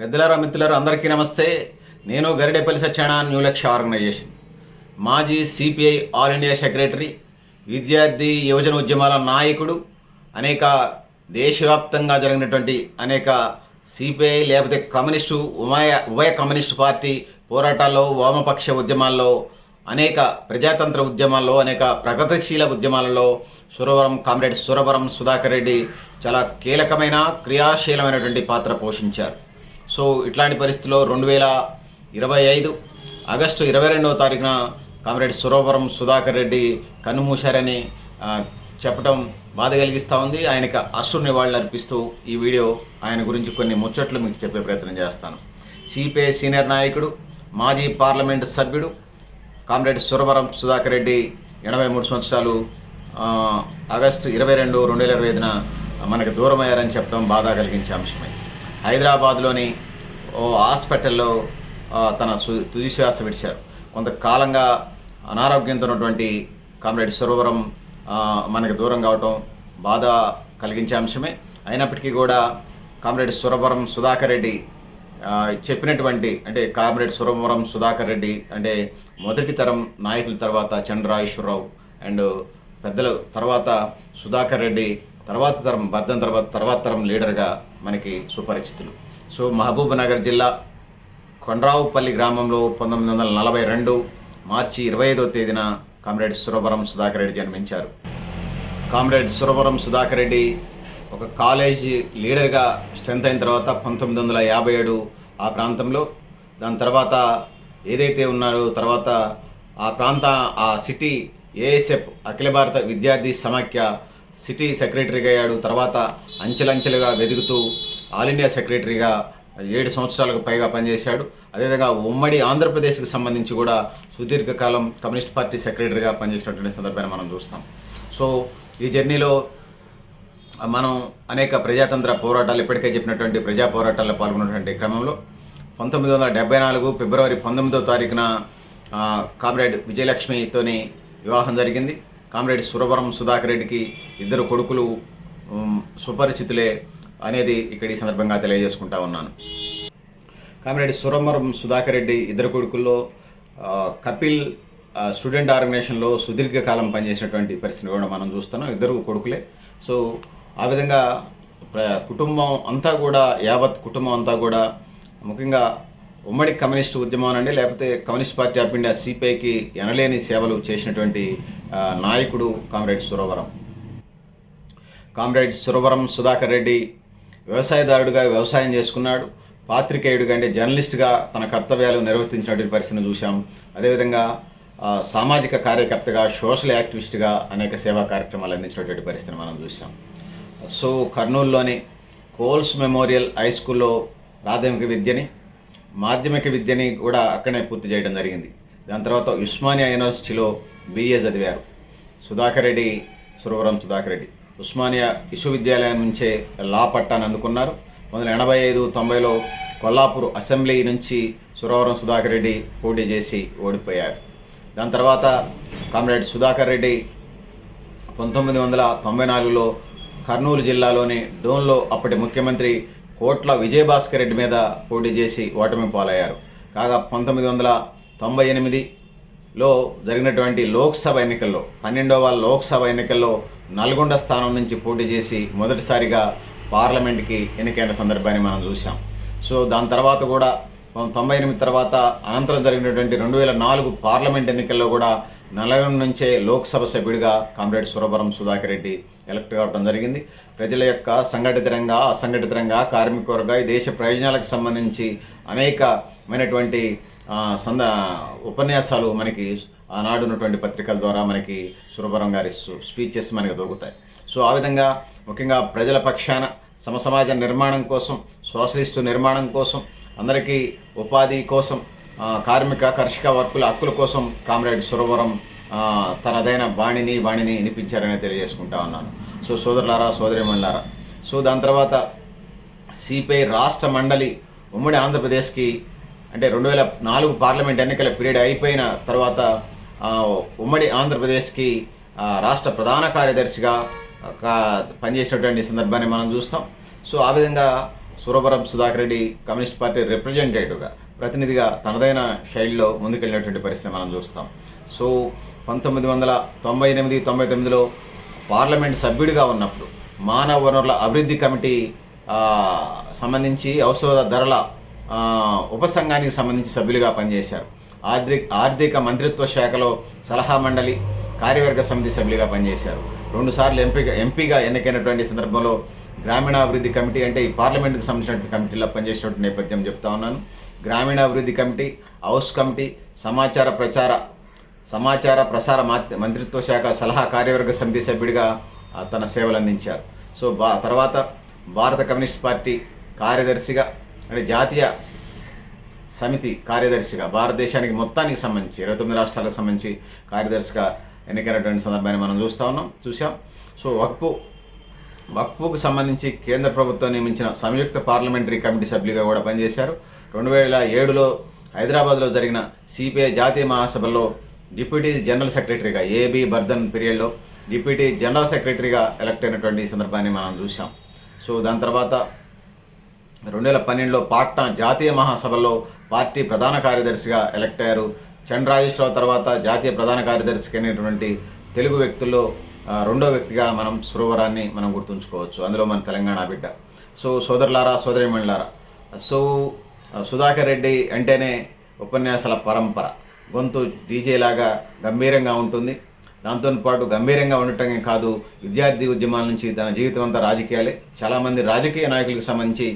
పెద్దలారా మిత్రులారు అందరికీ నమస్తే. నేను గరిడేపల్లి సత్యనారాయణ న్యూ లక్ష్య ఆర్గనైజేషన్. మాజీ సిపిఐ ఆల్ ఇండియా సెక్రటరీ విద్యార్థి యువజన ఉద్యమాల నాయకుడు అనేక దేశవ్యాప్తంగా జరిగినటువంటి అనేక సిపిఐ లేకపోతే కమ్యూనిస్టు ఉమయ ఉభయ కమ్యూనిస్టు పార్టీ పోరాటాల్లో వామపక్ష ఉద్యమాల్లో అనేక ప్రజాతంత్ర ఉద్యమాల్లో అనేక ప్రగతిశీల ఉద్యమాలలో సురవరం కామ్రేడ్ సురవరం సుధాకర్ రెడ్డి చాలా కీలకమైన క్రియాశీలమైనటువంటి పాత్ర పోషించారు. సో ఇట్లాంటి పరిస్థితిలో రెండు వేల ఇరవై ఐదు ఆగస్టు ఇరవై రెండవ తారీఖున కామ్రేడ్ సురవరం సుధాకర్ రెడ్డి కన్నుమూశారని చెప్పడం బాధ కలిగిస్తూ ఉంది. ఆయనకి అశ్రు నివాళులు అర్పిస్తూ ఈ వీడియో ఆయన గురించి కొన్ని ముచ్చట్లు మీకు చెప్పే ప్రయత్నం చేస్తాను. సిపిఐ సీనియర్ నాయకుడు మాజీ పార్లమెంట్ సభ్యుడు కామ్రేడ్ సురవరం సుధాకర్ రెడ్డి ఎనభై మూడు సంవత్సరాలు ఆగస్టు ఇరవై రెండు రెండు వేల ఇరవై ఐదున మనకు దూరమయ్యారని చెప్పడం బాధ కలిగించే అంశమే. హైదరాబాద్లోని హాస్పిటల్లో తన సు- తుది శ్వాస విడిచారు. కొంతకాలంగా అనారోగ్యంతో ఉన్నటువంటి కామ్రేడ్ సరోవరం మనకు దూరం కావటం బాధ కలిగించే అంశమే. అయినప్పటికీ కూడా కామ్రేడ్ సురవరం సుధాకర్ రెడ్డి చెప్పినటువంటి అంటే కామ్రేడ్ సురవరం సుధాకర్ రెడ్డి అంటే మొదటి తరం నాయకుల తర్వాత చంద్రాయేశ్వరరావు అండ్ పెద్దలు తర్వాత సుధాకర్ రెడ్డి తర్వాత తరం బద్దం తర్వాత తర్వాత తరం లీడర్గా మనకి సుపరిచితులు. సో మహబూబ్నగర్ జిల్లా కొండ్రావుపల్లి గ్రామంలో పంతొమ్మిది వందల నలభై రెండు మార్చి ఇరవై ఐదో తేదీన కామ్రేడ్ సురవరం సుధాకర్ రెడ్డి జన్మించారు. కామ్రేడ్ సురవరం సుధాకర్ రెడ్డి ఒక కాలేజ్ లీడర్గా స్ట్రెంత్ అయిన తర్వాత పంతొమ్మిది వందల యాభై ఏడు ఆ ప్రాంతంలో దాని తర్వాత ఏదైతే ఉన్నారో తర్వాత ఆ ప్రాంత ఆ సిటీ ఏఎస్ఎఫ్ అఖిల భారత విద్యార్థి సమాఖ్య సిటీ సెక్రటరీగా అయ్యాడు తర్వాత అంచెలంచెలుగా వెదుగుతూ ఆల్ ఇండియా సెక్రటరీగా ఏడు సంవత్సరాలకు పైగా పనిచేశాడు. అదేవిధంగా ఉమ్మడి ఆంధ్రప్రదేశ్కి సంబంధించి కూడా సుదీర్ఘకాలం కమ్యూనిస్ట్ పార్టీ సెక్రటరీగా పనిచేసినటువంటి సందర్భాన్ని మనం చూస్తాం. సో ఈ జర్నీలో మనం అనేక ప్రజాతంత్ర పోరాటాలు ఇప్పటికే చెప్పినటువంటి ప్రజా పోరాటాల్లో పాల్గొన్నటువంటి క్రమంలో పంతొమ్మిది వందల డెబ్బై నాలుగు ఫిబ్రవరి పంతొమ్మిదో తారీఖున కామ్రేడ్ విజయలక్ష్మితోని వివాహం జరిగింది. కామ్రేడ్ సురవరం సుధాకర్ రెడ్డికి ఇద్దరు కొడుకులు సుపరిచితులే అనేది ఇక్కడ ఈ సందర్భంగా తెలియజేసుకుంటా ఉన్నాను. కామ్రేడ్ సురవరం సుధాకర్ రెడ్డి ఇద్దరు కొడుకుల్లో కపిల్ స్టూడెంట్ ఆర్గనైజేషన్లో సుదీర్ఘకాలం పనిచేసినటువంటి పరిస్థితిని కూడా మనం చూస్తున్నాం. ఇద్దరు కొడుకులే. సో ఆ విధంగా ప్ర- కుటుంబం అంతా కూడా యావత్ కుటుంబం అంతా కూడా ముఖ్యంగా ఉమ్మడి కమ్యూనిస్ట్ ఉద్యమం అండి లేకపోతే కమ్యూనిస్ట్ పార్టీ ఆఫ్ ఇండియా సిపిఐకి ఎనలేని సేవలు చేసినటువంటి నాయకుడు కామ్రేడ్ సురవరం. కామ్రేడ్ సురవరం సుధాకర్ రెడ్డి వ్యవసాయదారుడిగా వ్యవసాయం చేసుకున్నాడు. పాత్రికేయుడిగా అంటే జర్నలిస్ట్గా తన కర్తవ్యాలు నిర్వర్తించినటువంటి పరిస్థితిని చూశాం. అదేవిధంగా సామాజిక కార్యకర్తగా సోషల్ యాక్టివిస్ట్గా అనేక సేవా కార్యక్రమాలు అందించినటువంటి పరిస్థితిని మనం చూసాం సో కర్నూలులోని కోల్స్ మెమోరియల్ హై స్కూల్లో ప్రాథమిక విద్యని మాధ్యమిక విద్యని కూడా అక్కడే పూర్తి చేయడం జరిగింది. దాని తర్వాత ఉస్మానియా యూనివర్సిటీలో బీఏ చదివారు. సుధాకర్ రెడ్డి సురవరం సుధాకర్ రెడ్డి. ఉస్మానియా విశ్వవిద్యాలయం నుంచే లా పట్టాను అందుకున్నారు. వందల ఎనభై ఐదు తొంభైలో కొల్లాపూర్ అసెంబ్లీ నుంచి సురవరం సుధాకర్ రెడ్డి పోటీ చేసి ఓడిపోయారు. దాని తర్వాత కామ్రేడ్ సుధాకర్ రెడ్డి పంతొమ్మిది వందల తొంభై నాలుగులో కర్నూలు జిల్లాలోని డోన్లో అప్పటి ముఖ్యమంత్రి కోట్ల విజయభాస్కర్ రెడ్డి మీద పోటీ చేసి ఓటమి పాలయ్యారు. కాగా పంతొమ్మిది వందల తొంభై ఎనిమిదిలో జరిగినటువంటి లోక్సభ ఎన్నికల్లో పన్నెండవ లోక్సభ ఎన్నికల్లో నల్గొండ స్థానం నుంచి పోటీ చేసి మొదటిసారిగా పార్లమెంట్కి ఎన్నికైన సందర్భాన్ని మనం చూసాం సో దాని తర్వాత కూడా తొంభై ఎనిమిది తర్వాత అనంతరం జరిగినటువంటి రెండు వేల నాలుగు పార్లమెంట్ ఎన్నికల్లో కూడా నల్గొండ నుంచే లోక్సభ సభ్యుడిగా కామ్రేడ్ సురవరం సుధాకర్ రెడ్డి ఎలక్ట్ కావడం జరిగింది. ప్రజల యొక్క సంఘటిత అసంఘటితరంగా అసంఘటిత రంగ కార్మిక వర్గ ఈ దేశ ప్రయోజనాలకు సంబంధించి అనేకమైనటువంటి సంద ఉపన్యాసాలు మనకి ఆనాడు ఉన్నటువంటి పత్రికల ద్వారా మనకి సురవరం గారి స్పీచెస్ మనకి దొరుకుతాయి. సో ఆ విధంగా ముఖ్యంగా ప్రజల పక్షాన సమసమాజ నిర్మాణం కోసం సోషలిస్టు నిర్మాణం కోసం అందరికీ ఉపాధి కోసం కార్మిక కర్షక వర్కుల హక్కుల కోసం కామ్రేడ్ సురవరం తనదైన బాణిని బాణిని వినిపించారని తెలియజేసుకుంటా ఉన్నాను. సో సోదరులారా సోదరిమణులారా సో దాని తర్వాత సిపిఐ రాష్ట్ర మండలి ఉమ్మడి ఆంధ్రప్రదేశ్కి అంటే రెండు వేల నాలుగు పార్లమెంట్ ఎన్నికల పీరియడ్ అయిపోయిన తర్వాత ఉమ్మడి ఆంధ్రప్రదేశ్కి రాష్ట్ర ప్రధాన కార్యదర్శిగా కా- పనిచేసినటువంటి సందర్భాన్ని మనం చూస్తాం. సో ఆ విధంగా సురవరం సుధాకర్ రెడ్డి కమ్యూనిస్ట్ పార్టీ రిప్రజెంటేటివ్గా ప్రతినిధిగా తనదైన శైలిలో ముందుకెళ్ళినటువంటి పరిస్థితి మనం చూస్తాం. సో పంతొమ్మిది వందల తొంభై ఎనిమిది తొంభై తొమ్మిదిలో పార్లమెంట్ సభ్యుడిగా ఉన్నప్పుడు మానవ వనరుల అభివృద్ధి కమిటీ సంబంధించి ఔషధ ధరల ఉపసంఘానికి సంబంధించి సభ్యులుగా పనిచేశారు. ఆర్థిక ఆర్థిక మంత్రిత్వ శాఖలో సలహా మండలి కార్యవర్గ సమితి సభ్యులుగా పనిచేశారు. రెండుసార్లు ఎంపీగా ఎంపీగా ఎన్నికైనటువంటి సందర్భంలో గ్రామీణాభివృద్ధి కమిటీ అంటే ఈ పార్లమెంట్కి సంబంధించిన కమిటీలో పనిచేసినటువంటి నేపథ్యం చెప్తా ఉన్నాను. గ్రామీణాభివృద్ధి కమిటీ హౌస్ కమిటీ సమాచార ప్రచార సమాచార ప్రసార మంత్రిత్వ శాఖ సలహా కార్యవర్గ సమితి సభ్యుడిగా తన సేవలు అందించారు. సో బా తర్వాత భారత కమ్యూనిస్ట్ పార్టీ కార్యదర్శిగా అంటే జాతీయ సమితి కార్యదర్శిగా భారతదేశానికి మొత్తానికి సంబంధించి ఇరవై తొమ్మిది రాష్ట్రాలకు సంబంధించి కార్యదర్శిగా ఎన్నికైనటువంటి సందర్భాన్ని మనం చూస్తూ ఉన్నాం చూసాం సో వక్పు వక్ఫ్కు సంబంధించి కేంద్ర ప్రభుత్వం నియమించిన సంయుక్త పార్లమెంటరీ కమిటీ సభ్యులుగా కూడా పనిచేశారు. రెండు వేల ఏడులో హైదరాబాద్లో జరిగిన సిపిఐ జాతీయ మహాసభలో డిప్యూటీ జనరల్ సెక్రటరీగా ఏబి బర్ధన్ పీరియడ్లో డిప్యూటీ జనరల్ సెక్రటరీగా ఎలక్ట్ అయినటువంటి సందర్భాన్ని మనం చూసాం సో దాని తర్వాత రెండు వేల పన్నెండులో పాట్నా జాతీయ మహాసభలో పార్టీ ప్రధాన కార్యదర్శిగా ఎలక్ట్ అయ్యారు. చంద్రరాజేశ్వరరావు తర్వాత జాతీయ ప్రధాన కార్యదర్శికి అయినటువంటి తెలుగు వ్యక్తుల్లో రెండో వ్యక్తిగా మనం సురవరాన్ని మనం గుర్తుంచుకోవచ్చు. అందులో మన తెలంగాణ బిడ్డ. సో సోదరులారా సోదరిమణులారా సో సుధాకర్ రెడ్డి అంటేనే ఉపన్యాసాల పరంపర. గొంతు డీజే లాగా గంభీరంగా ఉంటుంది. దాంతో పాటు గంభీరంగా ఉండటమే కాదు విద్యార్థి ఉద్యమాల నుంచి తన జీవితం అంతా రాజకీయాలే చాలామంది రాజకీయ నాయకులకు సంబంధించి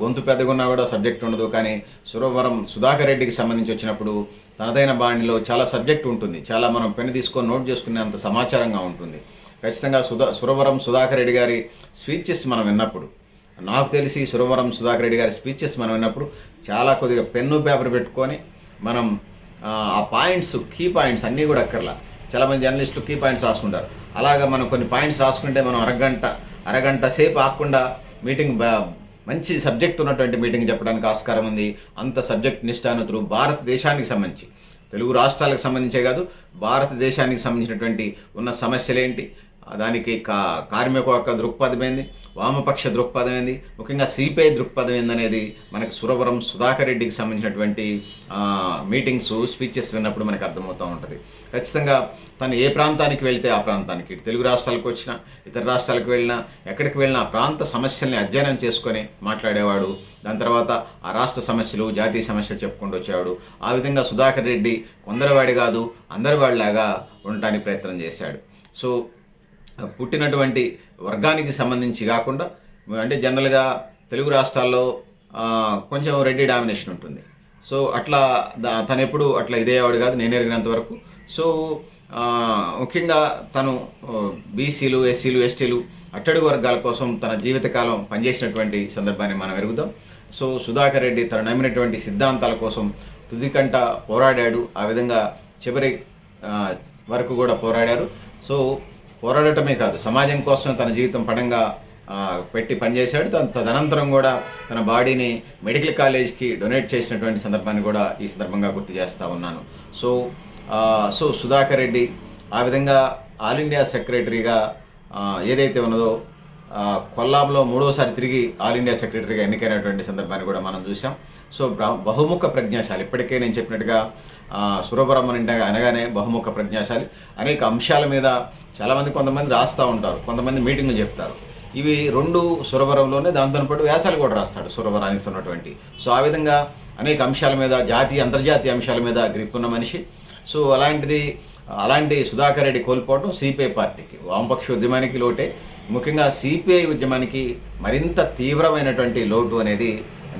గొంతు పెద్దగా కూడా సబ్జెక్ట్ ఉండదు. కానీ సురవరం సుధాకర్ రెడ్డికి సంబంధించి వచ్చినప్పుడు తనదైన బాణిలో చాలా సబ్జెక్ట్ ఉంటుంది. చాలా మనం పెన్ను తీసుకొని నోట్ చేసుకునేంత సమాచారంగా ఉంటుంది. ఖచ్చితంగా సుధా సురవరం సుధాకర్ రెడ్డి గారి స్పీచెస్ మనం విన్నప్పుడు నాకు తెలిసి సురవరం సుధాకర్ రెడ్డి గారి స్పీచెస్ మనం విన్నప్పుడు చాలా కొద్దిగా పెన్ను పేపర్ పెట్టుకొని మనం ఆ, పాయింట్స్ కీ పాయింట్స్ అన్నీ కూడా అక్కర్లా. చాలామంది జర్నలిస్టులు కీ పాయింట్స్ రాసుకుంటారు. అలాగా మనం కొన్ని పాయింట్స్ రాసుకుంటే మనం అరగంట అరగంట సేపు ఆకుండా మీటింగ్ మంచి సబ్జెక్ట్ ఉన్నటువంటి మీటింగ్ చెప్పడానికి ఆస్కారం ఉంది. అంత సబ్జెక్ట్ నిష్ఠానతులు భారతదేశానికి సంబంధించి. తెలుగు రాష్ట్రాలకు సంబంధించే కాదు భారతదేశానికి సంబంధించినటువంటి ఉన్న సమస్యలేంటి? దానికి కా కార్మిక యొక్క దృక్పథం ఏంది? వామపక్ష దృక్పథం ఏంది? ముఖ్యంగా సిపిఐ దృక్పథం ఏందనేది మనకు సురవరం సుధాకర్ రెడ్డికి సంబంధించినటువంటి మీటింగ్స్ స్పీచెస్ విన్నప్పుడు మనకు అర్థమవుతూ ఉంటుంది. ఖచ్చితంగా తను ఏ ప్రాంతానికి వెళ్తే ఆ ప్రాంతానికి తెలుగు రాష్ట్రాలకు వచ్చినా ఇతర రాష్ట్రాలకు వెళ్ళినా ఎక్కడికి వెళ్ళినా ఆ ప్రాంత సమస్యల్ని అధ్యయనం చేసుకొని మాట్లాడేవాడు. దాని తర్వాత ఆ రాష్ట్ర సమస్యలు జాతీయ సమస్యలు చెప్పుకుంటూ వచ్చేవాడు. ఆ విధంగా సుధాకర్ రెడ్డి కొందరివాడి కాదు అందరివాడిలాగా ఉండటానికి ప్రయత్నం చేశాడు. సో పుట్టినటువంటి వర్గానికి సంబంధించి కాకుండా అంటే జనరల్గా తెలుగు రాష్ట్రాల్లో కొంచెం రెడ్డి డామినేషన్ ఉంటుంది. సో అట్లా దా- తను ఎప్పుడు అట్లా ఇదేవాడు కాదు నేను ఎరిగినంత వరకు. సో ముఖ్యంగా తను బీసీలు ఎస్సీలు ఎస్టీలు అట్టడుగు వర్గాల కోసం తన జీవితకాలం పనిచేసినటువంటి సందర్భాన్ని మనం ఎరుగుదాం. సో సుధాకర్ రెడ్డి తను నమ్మినటువంటి సిద్ధాంతాల కోసం తుదికంట పోరాడాడు. ఆ విధంగా చివరి వరకు కూడా పోరాడారు. సో పోరాడటమే కాదు సమాజం కోసం తన జీవితం పడంగా పెట్టి పనిచేశాడు. తన తదనంతరం కూడా తన బాడీని మెడికల్ కాలేజ్కి డొనేట్ చేసినటువంటి సందర్భాన్ని కూడా ఈ సందర్భంగా గుర్తు చేస్తూ ఉన్నాను. సో సో సుధాకర్ రెడ్డి ఆ విధంగా ఆల్ ఇండియా సెక్రటరీగా ఏదైతే ఉన్నదో కొల్లాంలో మూడోసారి తిరిగి ఆల్ ఇండియా సెక్రటరీగా ఎన్నికైనటువంటి సందర్భాన్ని కూడా మనం చూసాం సో బహుముఖ ప్రజ్ఞాశాలి. ఇప్పటికే నేను చెప్పినట్టుగా ఆ, అంటే అనగానే బహుముఖ ప్రజ్ఞాశాలి. అనేక అంశాల మీద చాలామంది కొంతమంది రాస్తూ ఉంటారు. కొంతమంది మీటింగ్లు చెప్తారు. ఇవి రెండు సురవరంలోనే దాంతోపాటు వ్యాసాలు కూడా రాస్తాడు సురవరానికి ఉన్నటువంటి సో ఆ విధంగా అనేక అంశాల మీద జాతీయ అంతర్జాతీయ అంశాల మీద గ్రిప్ ఉన్న మనిషి. సో అలాంటిది అలాంటి సుధాకర్ రెడ్డి కోల్పోవడం సిపిఐ పార్టీకి. వామపక్ష ఉద్యమానికి లోటే. ముఖ్యంగా సిపిఐ ఉద్యమానికి మరింత తీవ్రమైనటువంటి లోటు అనేది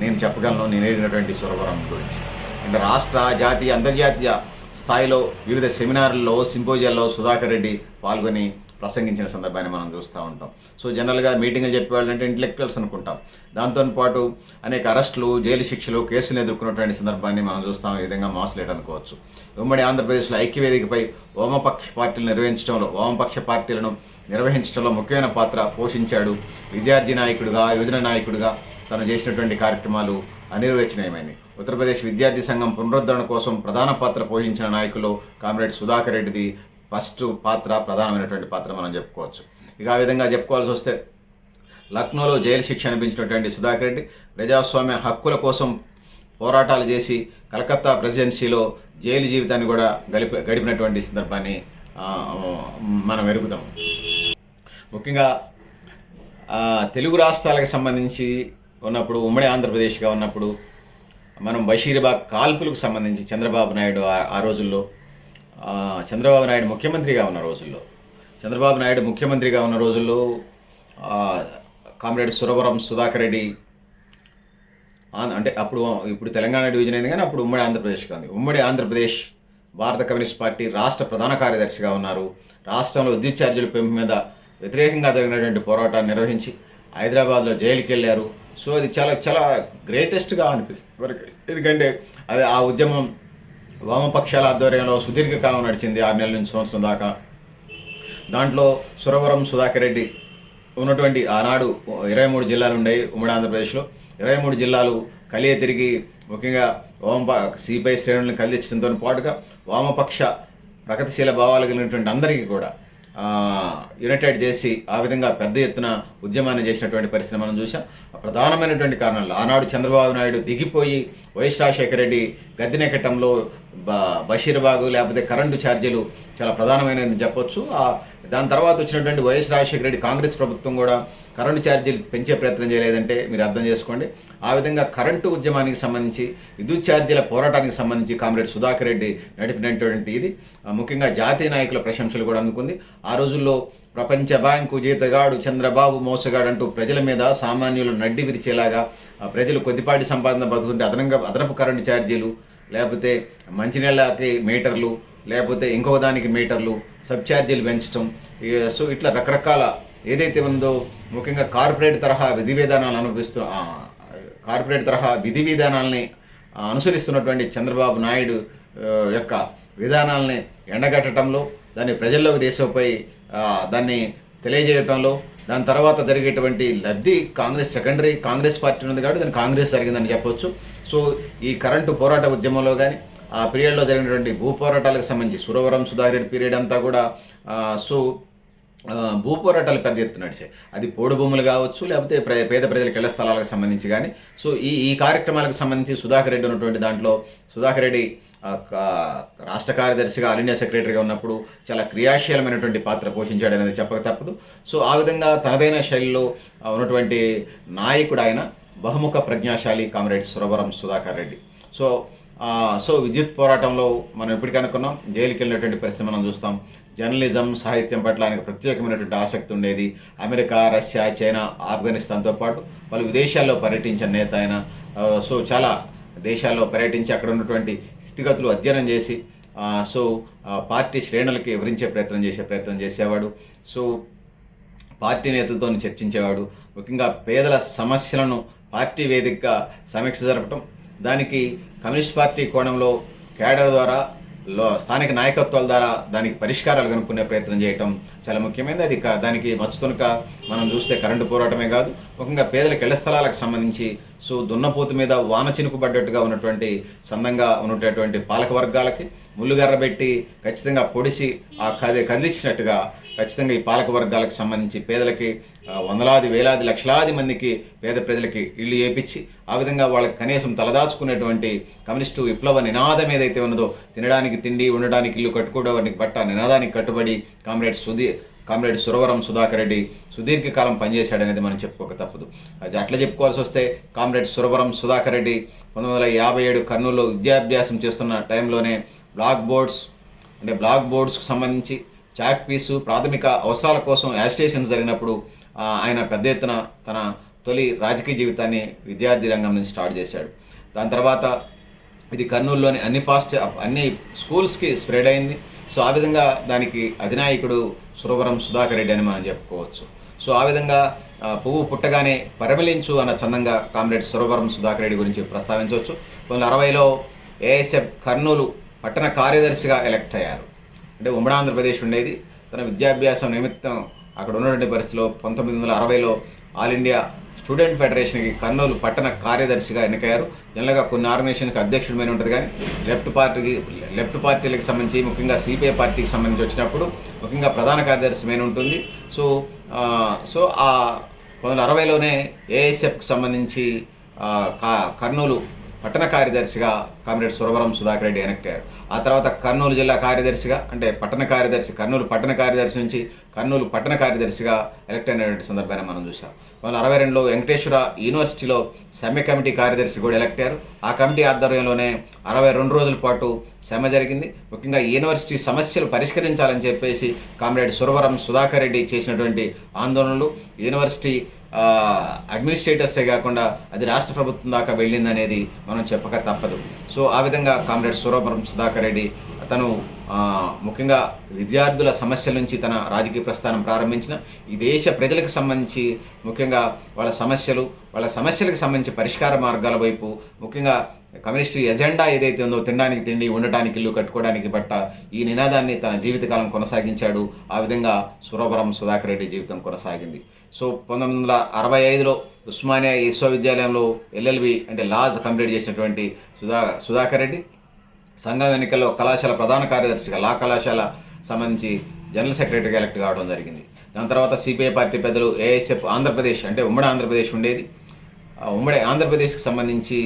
నేను చెప్పగలను నేను ఎరిగినటువంటి సురవరం గురించి. అంటే రాష్ట్ర జాతీయ అంతర్జాతీయ స్థాయిలో వివిధ సెమినార్లలో సింపోజియాల్లో సుధాకర్ రెడ్డి పాల్గొని ప్రసంగించిన సందర్భాన్ని మనం చూస్తూ ఉంటాం. సో జనరల్గా మీటింగ్లు చెప్పేవాళ్ళు అంటే ఇంటలెక్చువల్స్ అనుకుంటాం. దాంతో పాటు అనేక అరెస్టులు జైలు శిక్షలు కేసులు ఎదుర్కొన్నటువంటి సందర్భాన్ని మనం చూస్తాం. ఈ విధంగా మాస్లేట్ అనుకోవచ్చు. ఉమ్మడి ఆంధ్రప్రదేశ్లో ఐక్యవేదికపై వామపక్ష పార్టీలు నిర్వహించడంలో వామపక్ష పార్టీలను నిర్వహించడంలో ముఖ్యమైన పాత్ర పోషించాడు విద్యార్థి నాయకుడిగా యువజన నాయకుడిగా తను చేసినటువంటి కార్యక్రమాలు అనిర్వచనీయమైనవి. ఉత్తరప్రదేశ్ విద్యార్థి సంఘం పునరుద్ధరణ కోసం ప్రధాన పాత్ర పోషించిన నాయకులు కామ్రేడ్ సుధాకర్ రెడ్డిది ఫస్ట్ పాత్ర ప్రధానమైనటువంటి పాత్ర మనం చెప్పుకోవచ్చు. ఇక ఆ విధంగా చెప్పుకోవాల్సి వస్తే లక్నోలో జైలు శిక్ష అనిపించినటువంటి సుధాకర్ రెడ్డి ప్రజాస్వామ్య హక్కుల కోసం పోరాటాలు చేసి కలకత్తా ప్రెసిడెన్సీలో జైలు జీవితాన్ని కూడా గడిప గడిపినటువంటి సందర్భాన్ని మనం ఎరుగుదాం. ముఖ్యంగా తెలుగు రాష్ట్రాలకు సంబంధించి ఉన్నప్పుడు ఉమ్మడి ఆంధ్రప్రదేశ్గా ఉన్నప్పుడు మనం బషీర్బాగ్ కాల్పులకు సంబంధించి చంద్రబాబు నాయుడు ఆ- రోజుల్లో చంద్రబాబు నాయుడు ముఖ్యమంత్రిగా ఉన్న రోజుల్లో. చంద్రబాబు నాయుడు ముఖ్యమంత్రిగా ఉన్న రోజుల్లో కామ్రేడ్ సురవరం సుధాకర్ రెడ్డి అంటే అప్పుడు ఇప్పుడు తెలంగాణ డివిజన్ అయింది కానీ అప్పుడు ఉమ్మడి ఆంధ్రప్రదేశ్గా ఉంది ఉమ్మడి ఆంధ్రప్రదేశ్ భారత కమ్యూనిస్ట్ పార్టీ రాష్ట్ర ప్రధాన కార్యదర్శిగా ఉన్నారు. రాష్ట్రంలో విద్యుత్ ఛార్జీల పెంపు మీద వ్యతిరేకంగా జరిగినటువంటి పోరాటాన్ని నిర్వహించి హైదరాబాద్లో జైలుకి వెళ్ళారు సో అది చాలా చాలా గ్రేటెస్ట్గా అనిపిస్తుంది. ఎందుకంటే అది ఆ ఉద్యమం వామపక్షాల ఆధ్వర్యంలో సుదీర్ఘకాలం నడిచింది ఆరు నెలల నుంచి సంవత్సరం దాకా. దాంట్లో సురవరం సుధాకర్ రెడ్డి ఉన్నటువంటి ఆనాడు ఇరవై మూడు జిల్లాలు ఉండేవి ఉమ్మడి ఆంధ్రప్రదేశ్లో. ఇరవై మూడు జిల్లాలు కలియ తిరిగి ముఖ్యంగా వామప సిపిఐ శ్రేణులను కలిగించడంతో పాటుగా వామపక్ష ప్రగతిశీల భావాలు కలిగినటువంటి అందరికీ కూడా యునైటెడ్ చేసి ఆ విధంగా పెద్ద ఎత్తున ఉద్యమాన్ని చేసినటువంటి పరిస్థితి మనం చూసాం ప్రధానమైనటువంటి కారణాలు ఆనాడు చంద్రబాబు నాయుడు దిగిపోయి వైఎస్ రాజశేఖర రెడ్డి గద్దెనెక్కటంలో బ బషీర్బాగు లేకపోతే కరెంటు ఛార్జీలు చాలా ప్రధానమైనది చెప్పొచ్చు. ఆ దాని తర్వాత వచ్చినటువంటి వైఎస్ రాజశేఖర రెడ్డి కాంగ్రెస్ ప్రభుత్వం కూడా కరెంటు ఛార్జీలు పెంచే ప్రయత్నం చేయలేదంటే మీరు అర్థం చేసుకోండి. ఆ విధంగా కరెంటు ఉద్యమానికి సంబంధించి విద్యుత్ ఛార్జీల పోరాటానికి సంబంధించి కామ్రేడ్ సుధాకర్ రెడ్డి నడిపినటువంటి ఇది. ముఖ్యంగా జాతీయ నాయకుల ప్రశంసలు కూడా అందుకుంది. ఆ రోజుల్లో ప్రపంచ బ్యాంకు జీతగాడు చంద్రబాబు మోసగాడు అంటూ ప్రజల మీద సామాన్యులు నడ్డి విరిచేలాగా ప్రజలు కొద్దిపాటి సంపాదన బతుకుంటే అదనంగా అదనపు కరెంటు ఛార్జీలు లేకపోతే మంచినీళ్ళకి మీటర్లు లేకపోతే ఇంకొక దానికి మీటర్లు సబ్ ఛార్జీలు పెంచడం సో ఇట్లా రకరకాల ఏదైతే ఉందో ముఖ్యంగా కార్పొరేట్ తరహా విధి విధానాలు అనుభవిస్తు కార్పొరేట్ తరహా విధి విధానాలని అనుసరిస్తున్నటువంటి చంద్రబాబు నాయుడు యొక్క విధానాలని ఎండగట్టడంలో దాన్ని ప్రజల్లోకి తీసుకుపోయి దాన్ని తెలియజేయటంలో దాని తర్వాత జరిగేటువంటి లబ్ధి కాంగ్రెస్ సెకండరీ కాంగ్రెస్ పార్టీ ఉంది కాబట్టి దాన్ని కాంగ్రెస్ జరిగిందని చెప్పొచ్చు. సో ఈ కరెంటు పోరాట ఉద్యమంలో కానీ ఆ పీరియడ్లో జరిగినటువంటి భూపోరాటాలకు సంబంధించి సురవరం సుధారెడ్డి పీరియడ్ అంతా కూడా సో భూపోరాటాలు పెద్ద ఎత్తున నడిచాయి. అది పోడు భూములు కావచ్చు లేకపోతే పేద ప్రజలకు ఇళ్ళ స్థలాలకు సంబంధించి కానీ సో ఈ ఈ కార్యక్రమాలకు సంబంధించి సుధాకర్ రెడ్డి ఉన్నటువంటి దాంట్లో సుధాకర్ రెడ్డి రాష్ట్ర కార్యదర్శిగా ఆల్ ఇండియా సెక్రటరీగా ఉన్నప్పుడు చాలా క్రియాశీలమైనటువంటి పాత్ర పోషించాడు అనేది చెప్పక తప్పదు. సో ఆ విధంగా తనదైన శైలిలో ఉన్నటువంటి నాయకుడు ఆయన బహుముఖ ప్రజ్ఞాశాలి comrade Suravaram Sudhakar Reddy. So so విద్యుత్ పోరాటంలో మనం ఎప్పటికీ అనుకున్నాం జైలుకి వెళ్ళినటువంటి పరిస్థితి మనం చూస్తాం. జర్నలిజం సాహిత్యం పట్ల ఆయనకు ప్రత్యేకమైనటువంటి ఆసక్తి ఉండేది. అమెరికా రష్యా చైనా ఆఫ్ఘనిస్తాన్తో పాటు పలు విదేశాల్లో పర్యటించిన నేత ఆయన. సో చాలా దేశాల్లో పర్యటించి అక్కడ ఉన్నటువంటి స్థితిగతులు అధ్యయనం చేసి సో పార్టీ శ్రేణులకి వివరించే ప్రయత్నం చేసే ప్రయత్నం చేసేవాడు. సో పార్టీ నేతలతో చర్చించేవాడు. ముఖ్యంగా పేదల సమస్యలను పార్టీ వేదికగా సమీక్ష జరపడం దానికి కమ్యూనిస్ట్ పార్టీ కోణంలో కేడర్ ద్వారా లో స్థానిక నాయకత్వాల ద్వారా దానికి పరిష్కారాలు కనుక్కునే ప్రయత్నం చేయటం చాలా ముఖ్యమైనది. అది దానికి మచ్చుతునక మనం చూస్తే కరెంటు పోరాటమే కాదు ముఖ్యంగా పేదలకు ఇళ్ళ స్థలాలకు సంబంధించి సో దున్నపోతు మీద వాన చినుకుపడ్డట్టుగా ఉన్నటువంటి చందంగా ఉన్నటువంటి పాలక వర్గాలకి ముళ్ళుగర్ర పెట్టి ఖచ్చితంగా పొడిసి ఆ కది కదిలించినట్టుగా ఖచ్చితంగా ఈ పాలక వర్గాలకు సంబంధించి పేదలకి వందలాది వేలాది లక్షలాది మందికి పేద ప్రజలకి ఇల్లు ఏపించి ఆ విధంగా వాళ్ళకి కనీసం తలదాచుకునేటువంటి కమ్యూనిస్టు విప్లవ నినాదం ఏదైతే ఉన్నదో తినడానికి తిండి ఉండడానికి ఇల్లు కట్టుకోవడానికి బట్ట నినాదానికి కట్టుబడి కామ్రేడ్ సుధీ కామ్రేడ్ సురవరం సుధాకర్ రెడ్డి సుదీర్ఘకాలం పనిచేశాడనేది మనం చెప్పుకోక తప్పదు. అది అట్లా చెప్పుకోవాల్సి వస్తే కామ్రేడ్ సురవరం సుధాకర్ రెడ్డి పంతొమ్మిది వందల యాభై ఏడు కర్నూలులో విద్యాభ్యాసం చేస్తున్న టైంలోనే బ్లాక్ బోర్డ్స్ అంటే బ్లాక్ బోర్డ్స్కు సంబంధించి చాక్ పీసు ప్రాథమిక అవసరాల కోసం యాజిటేషన్ జరిగినప్పుడు ఆయన పెద్ద ఎత్తున తన తొలి రాజకీయ జీవితాన్ని విద్యార్థి రంగం నుంచి స్టార్ట్ చేశాడు. దాని తర్వాత ఇది కర్నూలులోని అన్ని పాస్ట్ అన్ని స్కూల్స్కి స్ప్రెడ్ అయింది. సో ఆ విధంగా దానికి అధినాయకుడు సురవరం సుధాకర్ రెడ్డి అని మనం చెప్పుకోవచ్చు. సో ఆ విధంగా పువ్వు పుట్టగానే పరిమళించు అన్న చందంగా కామ్రేడ్ సురవరం సుధాకర్ రెడ్డి గురించి ప్రస్తావించవచ్చు. పంతొమ్మిది అరవైలో ఏఎస్ఎఫ్ కర్నూలు పట్టణ కార్యదర్శిగా ఎలక్ట్ అయ్యారు. అంటే ఉమ్మడి ఆంధ్రప్రదేశ్ ఉండేది. తన విద్యాభ్యాసం నిమిత్తం అక్కడ ఉన్నటువంటి పరిస్థితిలో పంతొమ్మిది వందల అరవైలో ఆల్ ఇండియా స్టూడెంట్ ఫెడరేషన్కి కర్నూలు పట్టణ కార్యదర్శిగా ఎన్నికయ్యారు. జనరల్గా కొన్ని ఆర్గనైజేషన్కి అధ్యక్షుడి ఉంటుంది కానీ లెఫ్ట్ పార్టీకి లెఫ్ట్ పార్టీలకు సంబంధించి ముఖ్యంగా సిపిఐ పార్టీకి సంబంధించి వచ్చినప్పుడు ముఖ్యంగా ప్రధాన కార్యదర్శిమైన ఉంటుంది. సో సో ఆ పంతొమ్మిది వందల అరవైలోనే ఏఎస్ఎఫ్కి సంబంధించి కర్నూలు పట్టణ కార్యదర్శిగా కామ్రేడ్ సురవరం సుధాకర్ రెడ్డి ఎనెక్ట్ అయ్యారు. ఆ తర్వాత కర్నూలు జిల్లా కార్యదర్శిగా అంటే పట్టణ కార్యదర్శి కర్నూలు పట్టణ కార్యదర్శి నుంచి కర్నూలు పట్టణ కార్యదర్శిగా ఎలక్ట్ అయినటువంటి సందర్భాన్ని మనం చూసాం మన అరవై రెండులో వెంకటేశ్వర యూనివర్సిటీలో సమ్మె కమిటీ కార్యదర్శి కూడా ఎలక్ట్ అయ్యారు. ఆ కమిటీ ఆధ్వర్యంలోనే అరవై రెండు రోజుల పాటు సమ్మె జరిగింది. ముఖ్యంగా యూనివర్సిటీ సమస్యలు పరిష్కరించాలని చెప్పేసి కామ్రేడ్ సురవరం సుధాకర్ రెడ్డి చేసినటువంటి ఆందోళనలు యూనివర్సిటీ అడ్మినిస్ట్రేటర్సే కాకుండా అది రాష్ట్ర ప్రభుత్వం దాకా వెళ్ళిందనేది మనం చెప్పక తప్పదు. సో ఆ విధంగా కామ్రేడ్ సురవరం సుధాకర్ రెడ్డి తను ముఖ్యంగా విద్యార్థుల సమస్యల నుంచి తన రాజకీయ ప్రస్థానం ప్రారంభించిన ఈ దేశ ప్రజలకు సంబంధించి ముఖ్యంగా వాళ్ళ సమస్యలు వాళ్ళ సమస్యలకు సంబంధించి పరిష్కార మార్గాల వైపు ముఖ్యంగా కమ్యూనిస్టు ఎజెండా ఏదైతే ఉందో తినడానికి తిండి ఉండటానికి ఇల్లు కట్టుకోవడానికి బట్ట ఈ నినాదాన్ని తన జీవితకాలం కొనసాగించాడు. ఆ విధంగా సురవరం సుధాకర్ రెడ్డి జీవితం కొనసాగింది. సో పంతొమ్మిది వందల అరవై ఐదులో ఉస్మానియా విశ్వవిద్యాలయంలో ఎల్ఎల్బి అంటే లాజ్ కంప్లీట్ చేసినటువంటి సుధా సుధాకర్ రెడ్డి సంఘం ఎన్నికల్లో కళాశాల ప్రధాన కార్యదర్శిగా లా కళాశాల సంబంధించి జనరల్ సెక్రటరీగా ఎలక్ట్ కావడం జరిగింది. దాని తర్వాత సిపిఐ పార్టీ పెద్దలు ఏఎస్ఎఫ్ ఆంధ్రప్రదేశ్ అంటే ఉమ్మడి ఆంధ్రప్రదేశ్ ఉండేది. ఉమ్మడి ఆంధ్రప్రదేశ్కి సంబంధించి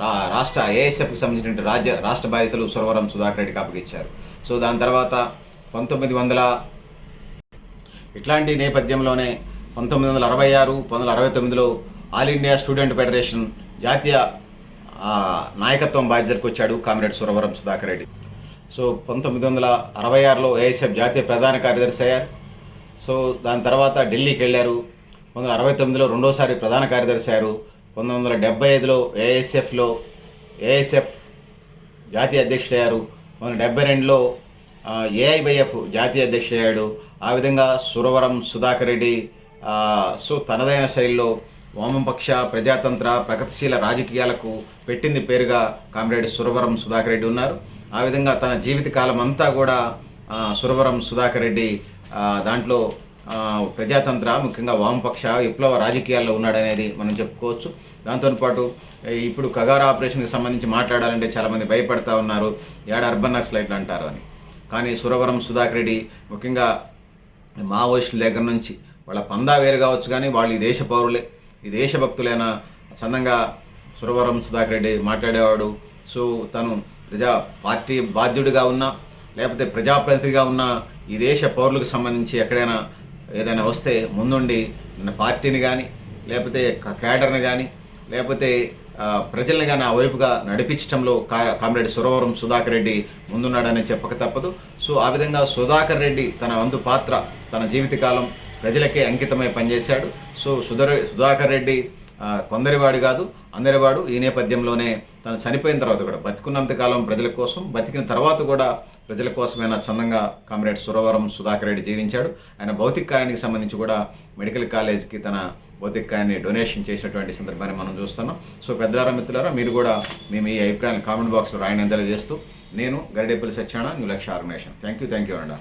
రా రాష్ట్ర ఏఎస్ఎఫ్కి సంబంధించినటువంటి రాజ్య రాష్ట్ర బాధ్యతలు సురవరం సుధాకర్ రెడ్డికి అప్పగించారు సో దాని తర్వాత పంతొమ్మిది వందల ఇట్లాంటి నేపథ్యంలోనే పంతొమ్మిది వందల అరవై ఆరు పంతొమ్మిది వందల అరవై తొమ్మిదిలో ఆల్ ఇండియా స్టూడెంట్ ఫెడరేషన్ జాతీయ నాయకత్వం బాధ్యతకు వచ్చాడు కామ్రేడ్ సురవరం సుధాకర్ రెడ్డి. సో పంతొమ్మిది వందల అరవై ఆరులో ఏఎస్ఎఫ్ జాతీయ ప్రధాన కార్యదర్శి అయ్యారు. సో దాని తర్వాత ఢిల్లీకి వెళ్ళారు. పంతొమ్మిది వందల అరవై తొమ్మిదిలో రెండోసారి ప్రధాన కార్యదర్శి అయ్యారు. పంతొమ్మిది వందల డెబ్బై ఐదులో ఏఎస్ఎఫ్లో ఏఎస్ఎఫ్ జాతీయ అధ్యక్షుడయ్యారు. వందల డెబ్బై రెండులో ఏఐవైఎఫ్ జాతీయ అధ్యక్షుడయ్యాడు. ఆ విధంగా సురవరం సుధాకర్ రెడ్డి సో తనదైన శైలిలో వామపక్ష ప్రజాతంత్ర ప్రగతిశీల రాజకీయాలకు పెట్టింది పేరుగా కామ్రేడ్ సురవరం సుధాకర్ రెడ్డి ఉన్నారు. ఆ విధంగా తన జీవితకాలం అంతా కూడా సురవరం సుధాకర్ రెడ్డి దాంట్లో ప్రజాతంత్ర ముఖ్యంగా వామపక్ష విప్లవ రాజకీయాల్లో ఉన్నాడనేది మనం చెప్పుకోవచ్చు. దాంతోపాటు ఇప్పుడు కగార్ ఆపరేషన్కి సంబంధించి మాట్లాడాలంటే చాలామంది భయపడతా ఉన్నారు. ఏడ అర్బన్ నక్సలైట్లు అంటారు అని. కానీ సురవరం సుధాకర్ రెడ్డి ముఖ్యంగా మావోయిస్టుల దగ్గర నుంచి వాళ్ళ పందా వేరు కావచ్చు కానీ వాళ్ళు ఈ దేశ పౌరులే. ఈ దేశభక్తులైన చందంగా సురవరం సుధాకర్ రెడ్డి మాట్లాడేవాడు. సో తను ప్రజా పార్టీ బాధ్యుడిగా ఉన్నా లేకపోతే ప్రజాప్రతినిధిగా ఉన్న ఈ దేశ పౌరులకు సంబంధించి ఎక్కడైనా ఏదైనా వస్తే ముందుండి పార్టీని కానీ లేకపోతే క్యాడర్ని కానీ లేకపోతే ప్రజల్ని కానీ ఆ వైపుగా నడిపించడంలో కా కామ్రేడ్ సురవరం సుధాకర్ రెడ్డి ముందున్నాడని చెప్పక తప్పదు. సో ఆ విధంగా సుధాకర్ రెడ్డి తన వంతు పాత్ర తన జీవితకాలం ప్రజలకే అంకితమై పనిచేశాడు. సో సుధర సుధాకర్ రెడ్డి కొందరివాడు కాదు అందరివాడు ఈ నేపథ్యంలోనే తను చనిపోయిన తర్వాత కూడా బతికున్నంత కాలం ప్రజల కోసం బతికిన తర్వాత కూడా ప్రజల కోసమైనా చందంగా కామ్రేడ్ సురవరం సుధాకర్ రెడ్డి జీవించాడు. ఆయన భౌతిక కాయానికి సంబంధించి కూడా మెడికల్ కాలేజ్కి తన భౌతిక డొనేషన్ చేసినటువంటి సందర్భాన్ని మనం చూస్తున్నాం. సో పెద్దలారా మిత్రులారా మీరు కూడా మీ మీ అభిప్రాయాన్ని కామెంట్ బాక్స్లో రాయని తెలియజేస్తూ నేను Garidepalli సత్యాన new Lakshya organisation. Thank you thank you అండా